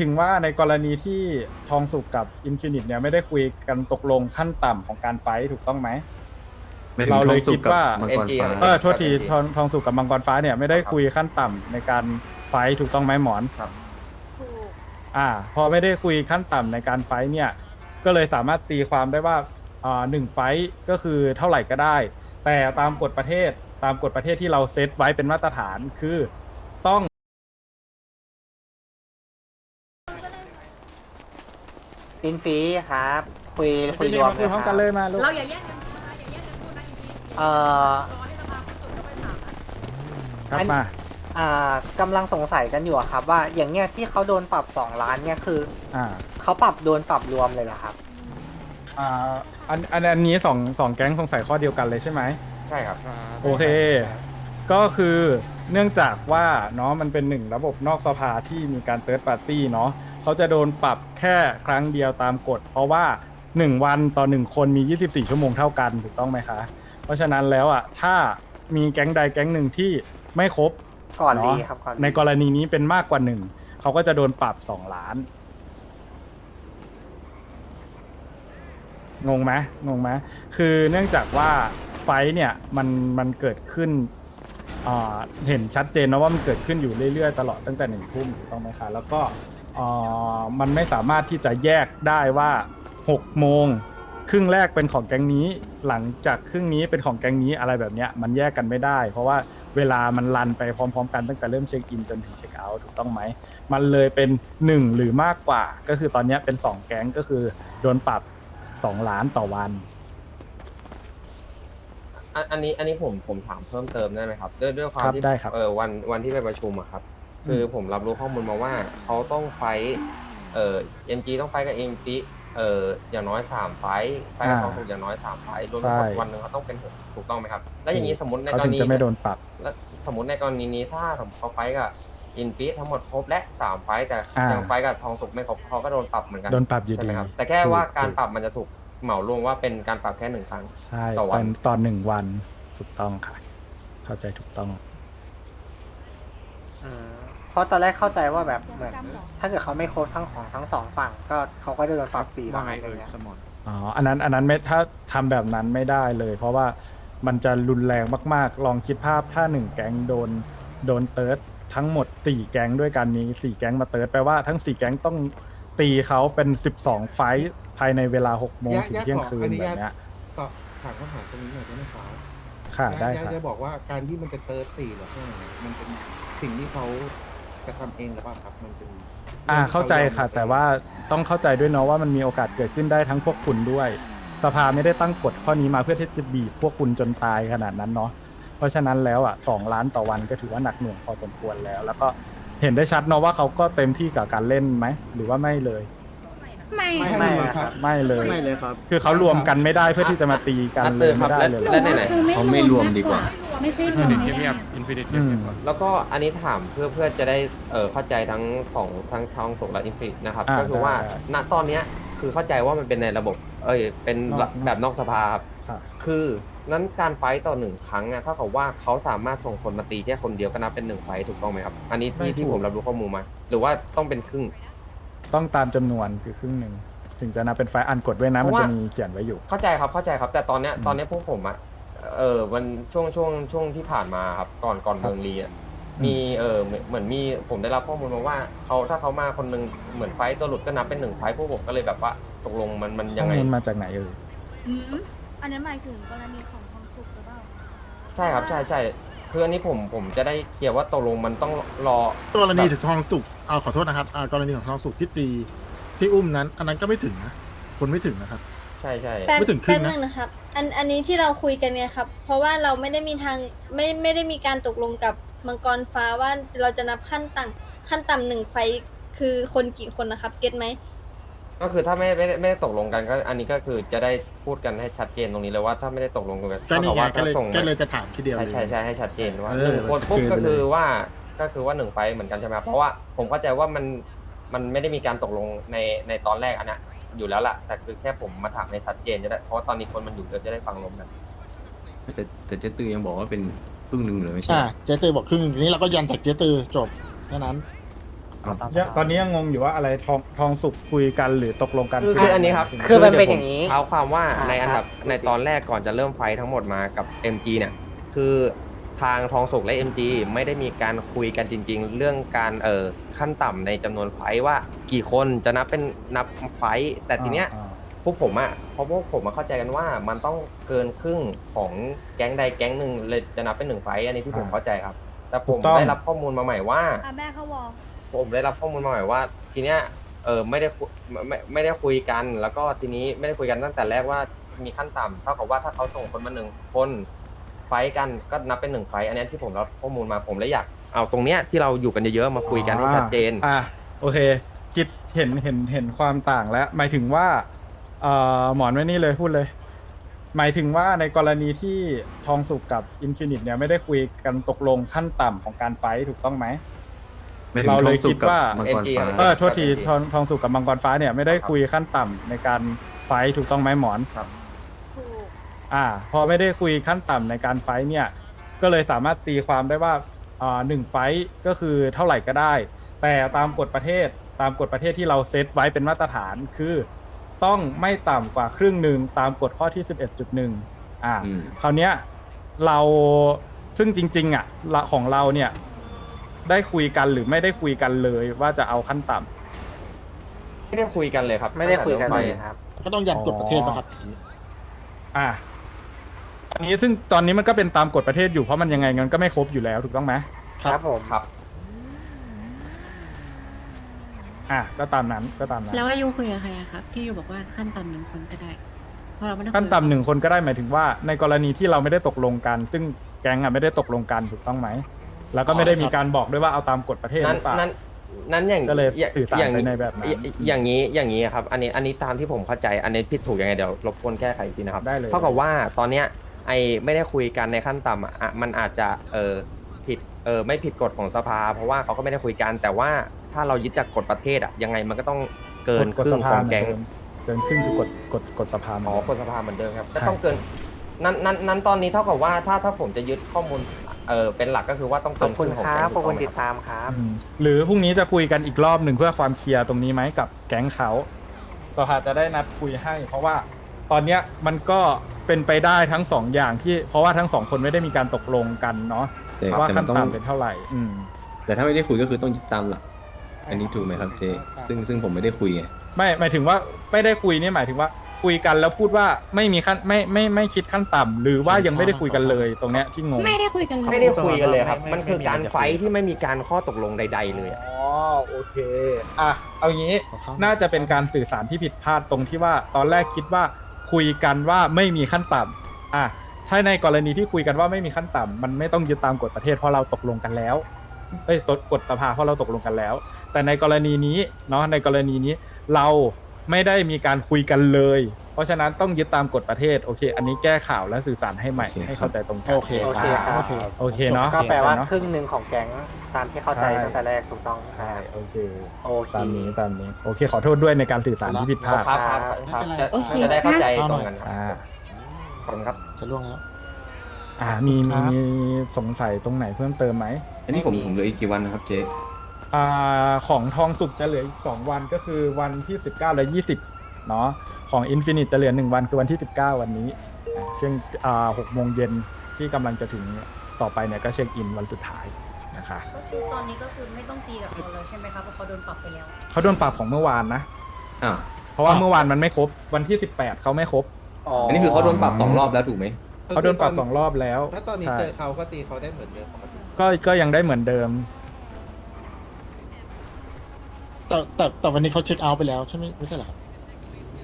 ถึงว่าในกรณีที่ทองสุกกับอินฟินิตเนี่ยไม่ได้คุยกันตกลงขั้นต่ำของการไฟท์ถูกต้องไหม ไม่ถึงเราเลยทองสุกคิดว่ากับมังกร MG ฟ้า เออโทษทีทองทองสุกกับมังกรฟ้าเนี่ยไม่ได้คุยขั้นต่ำในการไฟท์ถูกต้องไหมหมอนถูกอ่า พอไม่ได้คุยขั้นต่ำในการไฟท์เนี่ย ก็เลยสามารถตีความได้ว่าอ่าหนึ่งไฟท์ก็คือเท่าไหร่ก็ได้ แต่ตามกฎประเทศตามกฎประเทศที่เราเซตไว้เป็นมาตรฐานคือต้อง อินฟีครับ คุยคุยรนี่วมมาคุยพร้อมกันเลยมาลูกเราอย่าแย่งกันพูดนะอย่าแย่งกันพูดนะอีกทีเอ่อรอให้สภาพูดจบก็ไปถามนะครับมาอ่ากำลังสงสัยกันอยู่อะครับ ว่าอย่างเงี้ยที่เขาโดนปรับสองล้านเนี่ยคืออ่าเขาปรับโดนปรับรวมเลยเหรอครับ อ่าอันอันอันนี้สองสองแก๊งสงสัยข้อเดียวกันเลยใช่ไหมใช่ครับ โอเค ก็คือเนื่องจากว่าเนาะมันเป็นหนึ่งระบบนอกสภาที่มีการเติร์ดปาร์ตี้เนาะ เขาจะโดนปรับแค่ครั้งเดียวตามกฎ เพราะว่า 1 วันต่อ 1 คนมี 24 ชั่วโมงเท่ากันถูกต้องไหมคะ เพราะฉะนั้นแล้วอะถ้ามีแก๊งใดแก๊งหนึ่งที่ไม่ครบก่อนเนาะดีครับก่อนในกรณีนี้เป็นมากกว่าหนึ่งเขาก็จะโดนปรับ 2 ล้าน งงไหมงงไหมคือเนื่องจากว่าไฟท์เนี่ยมันมันเกิดขึ้นอ่าเห็นชัดเจนนะว่ามันเกิดขึ้นอยู่เรื่อยๆ ตลอดตั้งแต่หนึ่งทุ่มถูกต้องไหมคะแล้วก็ อ่ามันไม่สามารถที่จะแยกได้ว่า6โมงครึ่งแรกเป็นของแก๊งนี้ หลังจากครึ่งนี้เป็นของแก๊งนี้อะไรแบบเนี้ยมันแยกกันไม่ได้ เพราะว่าเวลามันรันไปพร้อมๆ กันตั้งแต่เริ่มเช็คอินจนถึงเช็คเอาท์ถูกต้องไหม มันเลยเป็นหนึ่งหรือมากกว่า ก็คือตอนเนี้ยเป็นสองแก๊งก็คือโดนปรับสองล้านต่อวัน อันอันนี้อันนี้ผมผมถามเพิ่มเติมได้ไหมครับ ด้วยด้วยความครับที่ได้ครับ เออวันวันที่ไปประชุมอะครับ คือผมรับรู้ข้อมูลมาว่าเขาต้องไฟท์เอ่อเอ็มจีต้องไฟท์กับเอ็มจีเอ่ออย่างน้อยสามไฟท์ไฟท์กับอ่าทองสุกอย่างน้อยสามไฟท์รวมใช่ทั้งหมดวันหนึ่งเขาต้องเป็นหกถูกต้องไหมครับ แล้วอย่างนี้สมมติในเขากรถึงณีจะไม่โดนปรับ แล้วสมมติในกรณีนี้ถ้าสมมติเขาไฟท์กับอินปีทั้งหมดครบและสามไฟท์แต่อ่ายั ยังไฟท์กับทองสุกไม่ครบเขาก็โดนปรับเหมือนกันโดนปรับอยู่ใช่ไหดีมครับแต่แค่ว่าถูการถูปรับมันจะถูกเหมารวมว่าเป็นการปรับแค่หนึ่งครั้ง ใช่ต่อวันเป็นตอนหนึ่งวันถูกต้องค่ะ เข้าใจถูกต้อง อืมเพ ราะตอนแรกเข้าใจว่าแบบเหมือน ถ้าเกิดเขาไม่ครบทั้งของทั้งสองฝั่ง ก็เขาก็จะโดนปรับสี่ล้านอะไรเงี้ยอ๋ออันนั้นอันนั้นไม่ถ้าทำแบบนั้นไม่ได้เลย เพราะว่ามันจะรุนแรงมากๆ ลองคิดภาพถ้าหนึ่งแก๊งโดนโดนเติร์ดทั้งหมดสี่แก๊งด้วยกันมีสี่แก๊งมาเติร์ดแปลว่าทั้งสี่แก๊งต้องตีเขาเป็นสิบสองไฟท์ภายในเวลาหกโมงญาติถึงญาติเที่ยงขอคืนอนุแบญาตบเนี้ยตอบถามคำถามตรงนี้หน่อยได้ไหมครับค่ะได้ญาติค่ะจะบอกว่าการที่มันเป็นเติร์ดสี่หรือว่ามันเป็นสิ่งที่เขาก ระทำเองหรือเปล่าครับมันเป็นอ่ารื่องที่เข้าใจค่ะยอมรับแต่ว่าต้องเข้าใจด้วยเนาะว่ามันมีโอกาสเกิดขึ้นได้ทั้งพวกคุณด้วย สภาไม่ได้ตั้งกฎข้อนี้มาเพื่อที่จะบีบพวกคุณจนตายขนาดนั้นเนาะเพราะฉะนั้นแล้วอะสองล้านต่อวันก็ถือว่าหนักหน่วงพอสมควรแล้ว แล้วก็เห็นได้ชัดเนาะว่าเขาก็เต็มที่กับการเล่นไหมหรือว่าไม่เลย ไม่ไม่ไม่ให้นะคครัรับบไม่เลย ไม่เลยครับ คือเขารวมกันไม่ได้เพื่อที่จะมาตีกันนัดเลเตืยอนครัไม่บได้และเลยและไหนเขาไม่รวมดีกว่า ไม่ใช่รอืวมมไม่ได้อืมๆแล้วก็อันนี้ถามเพื่อเพื่อจะได้เออเข้าใจทั้งสองทั้งทองสุกและอินฟินิตนะครับ อ่าก็คือว่าได้ณตอนเนี้ยคือเข้าใจว่ามันเป็นในระบบ เอ้ยเป็นนอกแบบนอกสภาครับค่ะคือนั้นการไฟต์ต่อหนึ่งครั้งอะเท่ากับว่าเขาสามารถส่งคนมาตีแค่คนเดียวก็นับเป็นหนึ่งไฟต์ถูกต้องไหมครับ อันนี้ไม่ที่ที่ถูกผมรับรู้ข้อมูลมา หรือว่าต้องเป็นครึ่ง ต้องตามจำนวนคือครึ่งหนึ่งถึงจะนับเป็นไฟล์อันกดไว้นะเพมันราะว่า จะมีเขียนไว้อยู่ เข้าใจครับเข้าใจครับ แต่ตอนเนี้ยอืม ตอนเนี้ยพวกผมอะ เออวันช่วงช่วงช่วงที่ผ่านมาครับก่อนก่อนครับเมืองลีอะมีเออเหมือนเหมือนมีผมได้รับข้อมูลมาว่าเขาถ้าเขามาคนหนึงเหมือนไฟต์ตัวหลุดก็นับเป็นหนึ่งไฟต์พวกผมก็เลยแบบว่าตกลงมันมันข้ยัองไง มูลมาจากไหนเอ่ยอืมอันนั้นหมายถึงกรณีของทองสุกหรือเปล่าใช่ครับใช่ใช่คืออันนี้ผมผมจะได้เคลียร์ว่าตกลงมันต้องรอ กรณีถึงทองสุกเอาขอโทษนะครับอ่ากรณีของทองสุกที่ตีที่อุ้มนั้น อันนั้นก็ไม่ถึงนะคนไม่ถึงนะครับ ใช่ใช่แป๊บไม่ถึงครึ่แป๊งบนะนึงนะครับ อันอันนี้ที่เราคุยกันไงครับ เพราะว่าเราไม่ได้มีทางไม่ไม่ได้มีการตกลงกับมังกรฟ้าว่าเราจะนับขั้นต่ำขั้นต่ำหนึ่งไฟท์คือคนกี่คนนะครับ เก็ตไหม ก็คือถ้าไม่ไม่ได้ไม่ได้ตกลงกันก็ อันนี้ก็คือจะได้พูดกันให้ชัดเจนตรงนี้เลยว่าถ้าไม่ได้ตกลงกันก็นี่ไงว่าก็เลยส่งก็เลยจะถามทีเดียวใช่เลย ใช่ใช่ให้ชัดเจนว่าเอหอนึ่งคนชัดปุ๊บเจนก็ไปเลย คือว่าก็คือว่าหนึ่งไฟล์เหมือนกันใช่ไหมครับเพราะว่าผมเข้าใจว่ามันมันไม่ได้มีการตกลงในในตอนแรกอันนั้น อยู่แล้วล่ะ แต่คือแค่ผมมาถามในชัดเจนจะได้ เพราะว่าตอนนี้คนมันอยู่เยอะจะได้ฟังลมกันแต่แต่เจ๊ตือยังบอกว่าเป็นครึ่งหนึ่งเลยไม่ใช่อ่าเจ๊ตือบอกครึ่งหนึ่งทีนี้เราก็ยันจากเจ๊ตือจบแค่นั้นยังตอนนี้ยังงงอยู่ว่าอะไรทองทองสุกคุยกันหรือตกลงกันคือคืออันนี้ครับ คือมันเป็นอย่างนี้นี้เท้าความว่าอ่าในอันดับครับในตอนแรกก่อนจะเริ่มไฟท์ทั้งหมดมากับ MG เนี่ย คือ ทางทองสุกและ MG ไม่ได้มีการคุยกันจริง ๆ เรื่องการเอ่อขั้นต่ำในจำนวนไฟท์ว่ากี่คนจะนับเป็นนับไฟท์แต่ทีเนี้ย อ่าพวกผมอะเพราะพวกผมมาเข้าใจกันว่ามันต้องเกินครึ่งของแก๊งใดแก๊งหนึ่งเลยจะนับเป็นหนึ่งไฟท์อันนี้ที่ผมอ่าเข้าใจครับ แต่ผถูมกต้อง ได้รับข้อมูลมาใหม่ว่า อะแม่เขาวอลผมได้รับข้อมูลมาใหม่ว่า ทีเนี้ยเออไม่ได้คุไม่ไม่ไม่ได้คุยกัน แล้วก็ทีนี้ไม่ได้คุยกันตั้งแต่แรกว่ามีขั้นต่ำเท่ากับว่าถ้าเขาส่งคนมาหนึ่งคน ไฟท์กันก็นับเป็นหนึ่งไฟท์อันนี้ที่ผมรับข้อมูลมาผมเลยอยากเอาตรงเนี้ยที่เราอยู่กันเยอะๆมาคุยกันให้ชัดเจน อะโอเค คิดเห็นเห็นเห็นความต่างแล้ว หมายถึงว่าเอ่อหมอนไว้นี่เลยพูดเลย หมายถึงว่าในกรณีที่ทองสุกกับอินฟินิตเนี่ยไม่ได้คุยกันตกลงขั้นต่ำของการไฟท์ถูกต้องไหม ไม่ถึงเราทเลองยสุคิกดกับว่า มังกร MG ฟ้าครับเออโทษทีทองทองสุกกับมังกรฟ้าเนี่ยไม่ได้คุยขั้นต่ำในการไฟท์ถูกต้องไหมหมอนถูก อ่า พอไม่ได้คุยขั้นต่ำในการไฟท์เนี่ย ก็เลยสามารถตีความได้ว่าอ่าหนึ่งไฟท์ก็คือเท่าไหร่ก็ได้ แต่ตามกฎประเทศตามกฎประเทศที่เราเซตไว้เป็นมาตรฐานคือต้องไม่ต่ำกว่าครึ่งหนึ่งตามกฎข้อที่ 11.1 อ่า อืม คราวเนี้ยเราซึ่งจริง ๆ อะละของเราเนี่ย ได้คุยกันหรือไม่ได้คุยกันเลยว่าจะเอาขั้นต่ำ ไม่ได้คุยกันเลยครับไม่ได้คุยกันตั้งเลแต่ยริ่มไฟท์ครับ ก็ต้องยันกฎประเทศนะครับ อ่า อันนี้ซึ่งตอนนี้มันก็เป็นตามกฎประเทศอยู่เพราะมันยังไงมันก็ไม่ครบอยู่แล้วถูกต้องไหมครับผมครับ อะก็ตามนั้นก็ตามนั้นแล้วอายุคุยกับใครอะครับ ที่อยู่บอกว่าขั้นต่ำหนึ่งคนก็ได้เพราะเราไม่ได้คุยขั้นต่ำหนึ่งคนก็ได้หมายถึงว่า ในกรณีที่เราไม่ได้ตกลงกัน ซึ่งแก๊งอะไม่ได้ตกลงกันถูกต้องไหมแล้วก็ไม่ได้มีการบอกด้วยว่าเอาตามกฎประเทศนั้หนรือเปล่า นั้นนั้นอย่างก็เลยอย่างสื่อสารอย่างไปในแบบนั้นอย่าอย่างนี้อย่างนี้ครับ อันนี้อันนี้ตามที่ผมเข้าใจอันนี้ผิดถูกยังไงเดี๋ยวรบกวนแก้ไขอีกทีนะครับได้เลย เท่ากับว่าตอนเนี้ย ไอไม่ได้คุยกันในขั้นต่ำอะอะมันอาจจะเออผิดเออไม่ผิดกฎของสภา เพราะว่าเขาก็ไม่ได้คุยกันแต่ว่าถ้าเรายึดจากกฎประเทศอะยังไงมันก็ต้องเกินกฎครึ่สงภาของเหมือนแก๊งเดิมเกินครึ่งคือกฎกฎกฎสภาเหมือนอ๋อเดิม กฎสภาเหมือนเดิมครับก็ใช่ต้องเกินนั้นนั้นนั้นตอนนี้เท่ากับว่าถ้าถ้าผมจะยึดข้อมูลเออเป็นหลักก็คือว่าต้องขเกิอบนคคุณรึ่งของคแก๊รังบขอบคุณถูติกดต้องไหมรับตามครับ อืมหรือพรุ่งนี้จะคุยกันอีกรอบหนึ่งเพื่อความเคลียร์ตรงนี้ไหมกับแก๊งเขาสภาจะได้นัดคุยให้ เพราะว่าตอนเนี้ยมันก็ เป็นไปได้ทั้งสองอย่างที่เพราะว่าทั้งสองคนไม่ได้มีการตกลงกันเนาะแต่ว่าแต่ขั้มันนต้อง ต่ำเป็นเท่าไหร่ อืม แต่ถ้าไม่ได้คุยก็คือต้องยึดตามหลัก อันนี้ถูกไหมครับเจ ซึ่งซึ่งผมไม่ได้คุยไง ไม่หมายถึงว่าไม่ได้คุยนี่หมายถึงว่าคุยกันแล้วพูดว่าไม่มีขั้นไม่ไม่ไม่คิดขั้นต่ำหรือว่ายังไม่ได้คุยกันเลยตรงเนี้ยที่งง ไม่ได้คุยกันเลยไม่ได้คุยกันเลยครับ มันคือการไฟท์ที่ไม่มีการข้อตกลงใด ๆ เลยอะ อ๋อโอเค อะ เอางี้ น่าจะเป็นการสื่อสารที่ผิดพลาดตรงที่ว่าตอนแรกคิดว่า คุยกันว่าไม่มีขั้นต่ำอะถ้าในกรณีที่คุยกันว่าไม่มีขั้นต่ำมันไม่ต้องยึดตามกฎประเทศเพราะเราตกลงกันแล้วเอ้ยตกฎสภาเพราะเราตกลงกันแล้ว แต่ในกรณีนี้เนาะในกรณีนี้เราไม่ได้มีการคุยกันเลย เพราะฉะนั้นต้องยึดตามกฎประเทศโอเค อันนี้แก้ข่าวและสื่อสารให้ใหม่โอเคครับ ให้เข้าใจตรงกันโอเคโอเคครับโอเค โอเคเนาะก็แปลว่าเนาะครึ่งหนึ่งของแก๊งตามที่เข้าใจใช่ตั้งแต่แรกถูกต้องคใช่รับโอเคโอเค ตามนี้ตามนี้โอเค ขอโทษด้วยในการสื่อสารที่ผิดพลาดครับครับครับจะโอเคจะได้เข้าใจตรงกันครับอ่าขอบคุณครับ จะล่วงแล้ว อ่ามีมีครับมีสงสัยตรงไหนเพิ่มเติมไหม อันนี้ผมผมเหลืออีกกี่วันนะครับเจอ่าของทองสุกจะเหลืออีกสองวันก็คือวันที่สิบเก้าและยี่สิบเนาะ ของอินฟินิตจะเหลือหนึ่งวันคือวันที่สิบเก้าวันนี้อ่าเช่นอ่าหกโมงเย็นที่กำลังจะถึงต่อไปเนี่ยก็เช็คอินวันสุดท้ายนะคะก็คือตอนนี้ก็คือไม่ต้องตีกับเขาแล้วใช่ไหมครับเพราะเขาโดนปรับไปแล้วเขาโดนปรับของเมื่อวานนะอ้าวเพราะว่าเมื่อวานมันไม่ครบวันที่สิบแปดเขาไม่ครบอันนี้คือเขาโดนปรับสองรอบแล้วถูกไหมเขาโดนปรับสองรอบแล้วถ้าตอนนี้ใช่เจอเขาก็ตีเขาได้เหมือนเดิมปกติก็ก็ยังได้เหมือนเดิมแต่แต่แต่วันนี้เขาเช็คเอาท์ไปแล้วใช่ไหมไม่ใช่เหรอครับ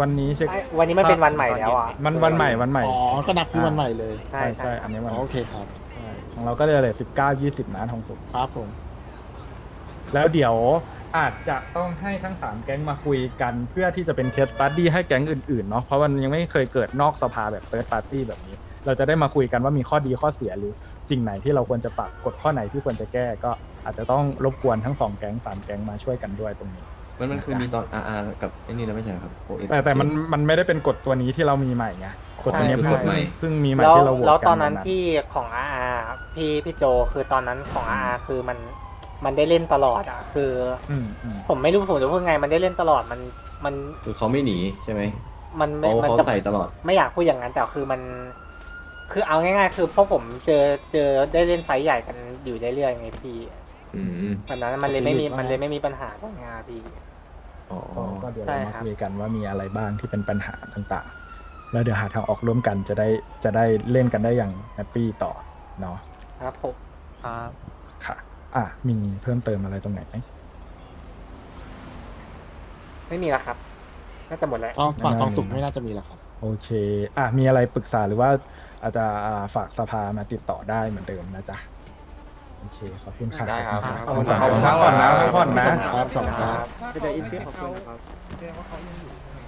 วันนี้เช็ค ไอ้วันนี้มันเป็นวันใหม่แล้วอะ มันวันใหม่วันใหม่ อ๋อ ก็นับคือวันใหม่เลยใช่ใช่ใช่ใช่อันนี้วันอ๋อโอเคครับ ใช่ของเราก็เลยเหลือสิบเก้ายี่สิบนะทองสุก ครับผม แล้วเดี๋ยวอาจจะต้องให้ทั้งสามแก๊งมาคุยกันเพื่อที่จะเป็นเคสตัดดี้ให้แก๊งอื่นๆเนาะเพราะมันยังไม่เคยเกิดนอกสภาแบบเฟิร์สปาร์ตี้แบบนี้ เราจะได้มาคุยกันว่ามีข้อดีข้อเสียหรือสิ่งไหนที่เราควรจะปรับกฎข้อไหนที่ควรจะแก้ก็อาจจะต้องรบกวนทั้งสองแก๊งสามแก๊งมาช่วยกันด้วยตรงนี้ มันมันคือมีตอน RR กับไอ้นี่แล้วไม่ใช่เหรอครับ OS แต่แต่มันมันไม่ได้เป็นกฎตัวนี้ที่เรามีใหม่ไงกฎตัวนี้ใช่ เพิ่งกฎใหม่ เพิ่งมีใหม่แล้วที่เราโหวตกันแล้วตอนนั้นวัที่ของอาอาพี่พี่โจคือตอนนั้นของอาอาคือมันมันได้เล่นตลอดอะคือ อืมอืมผมไม่รู้ผมจะพูดไงมันได้เล่นตลอดมันมันคือเขาไม่หนีใช่ไหมมันไม่เขามันเขาจะ ใส่ตลอด ไม่อยากพูดอย่างนั้นแต่คือมัน คือเอาง่ายๆ คือพวกผมเจอเจอได้เล่นไฟท์ใหญ่กันอยู่เรื่อยๆไงพี่อืมแบบนั้นมันเลยไม่มีมันเลยไม่มีปัญหาตรงนี้อะพี่ อ๋อก็ก็เดี๋ยวใช่เรามาครับคุยกันว่ามีอะไรบ้างที่เป็นปัญหาต่างๆ แล้วเดี๋ยวหาทางออกร่วมกันจะได้จะได้เล่นกันได้อย่างแฮปปี้ต่อเนาะครับผมค่ะ อะมีเพิ่มเติมอะไรตรงไหนไหม ไม่มีแล้วครับ น่าจะหมดแล้ว ต้องฝั่งทองสุกไม่น่าจะมีแล้วครับ โอเค อะ มีอะไรปรึกษาหรือว่าอาจจะอ่าฝากสภามาติดต่อได้เหมือนเดิมนะจ๊ะ โอเคขอบคุณค่ะได้ครับขอบคุณขอบคุณพักผ่อนนะพักผ่อนนะครับขอบคุณครับถ้าเขาไม่เช็คเอาท์แสดงว่าเขายังอยู่ใช่ไหม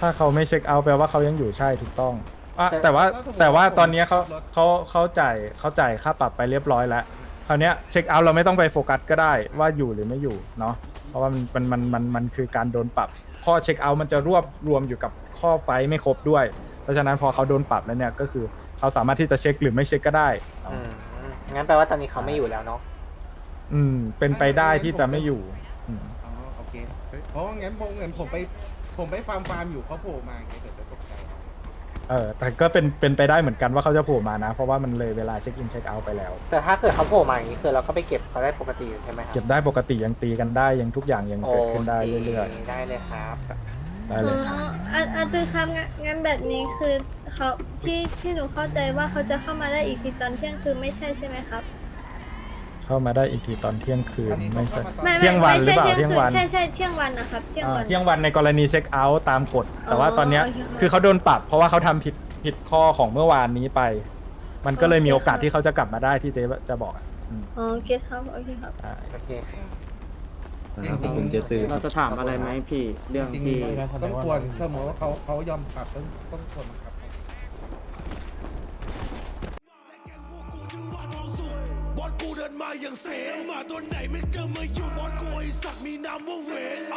ถ้าเขาไม่เช็คเอาท์แปลว่าเขายังอยู่ใช่ถูกต้องอะแต่แต่ว่าถ้าสมมุติแต่ว่าว่าผมตอนเนี้ยเขาขับรถเขาเขาจ่ายเขาจ่ายค่าปรับไปเรียบร้อยแล้วคราวเนี้ยเช็คเอาท์เราไม่ต้องไปโฟกัสก็ได้ว่าอยู่หรือไม่อยู่เนาะเพราะว่ามันมันมันมันมันคือการโดนปรับ ข้อเช็คเอาท์มันจะรวบรวมอยู่กับข้อไฟล์ไม่ครบด้วย เพราะฉะนั้นพอเขาโดนปรับแล้วเนี่ยก็คือเขาสามารถที่จะเช็คหรือไม่เช็คก็ได้ อืม งั้นแปลว่าตอนนี้เขาไม่อยู่แล้วเนาะอืม เป็นไปได้ที่จะไม่อยู่อืมอ๋อโอเคเพราะว่างั้นผมงั้นผมไปผมไปฟาร์มฟาร์มอยู่เขาโผล่มาอย่างเงี้ยเดี๋ยวจะตกใจเอาเออ แต่ก็เป็นเป็นไปได้เหมือนกันว่าเขาจะโผล่มานะ เพราะว่ามันเลยเวลาเช็คอินเช็คเอาท์ไปแล้ว แต่ถ้าเกิดเขาโผล่มาอย่างนี้คือเราก็ไปเก็บเขาได้ปกติใช่ไหมครับเก็บได้ปกติยังตีกันได้ยังทุกอย่างยังเกิดขึ้นได้เรื่อยๆได้เลยครับ ๆ ได้อ๋เลยออะอาตือครับงั้นงั้นแบบนี้คือเขาที่ที่หนูเข้าใจว่าเขาจะเข้ามาได้อีกทีตอนเที่ยงคือไม่ใช่ใช่ไหมครับ เข้ามาได้อีกทีตอนเที่ยงคืนอันนี้ไม่เขาใช่เข้ามาตอนไม่เที่ไม่ยงวันไม่ใช่หรือเปล่าเที่ยงเที่ยงคืนวัน ใช่ใช่เที่ยงวันนะครับเที่ยงอ่าวันเที่ยงวันในกรณีเช็คเอาท์ตามกฎ แต่ว่าตอนเนี้ยอ๋อโอเคค่ะคือเขาโดนปรับเพราะว่าเขาทำผิดผิดข้อของเมื่อวานนี้ไป มันก็เลยมีโอกาสที่เขาจะกลับมาได้ที่เจ๊จะบอกอะอืมอ๋อโอเคครับโอเคครับ อ่า โอเคครับ ครับขอบคุณเจตือเราจะถามอะไรไหมพี่เรื่องจริงที่ๆต้องควรเสมอว่าเขาเขายอมปรับต้องต้องควรบังคับ บอสกูเดินมาอย่างเสงมาตัวไหนไม่เจอมาอยู่บอสกูไอสักมีนามว่าเวน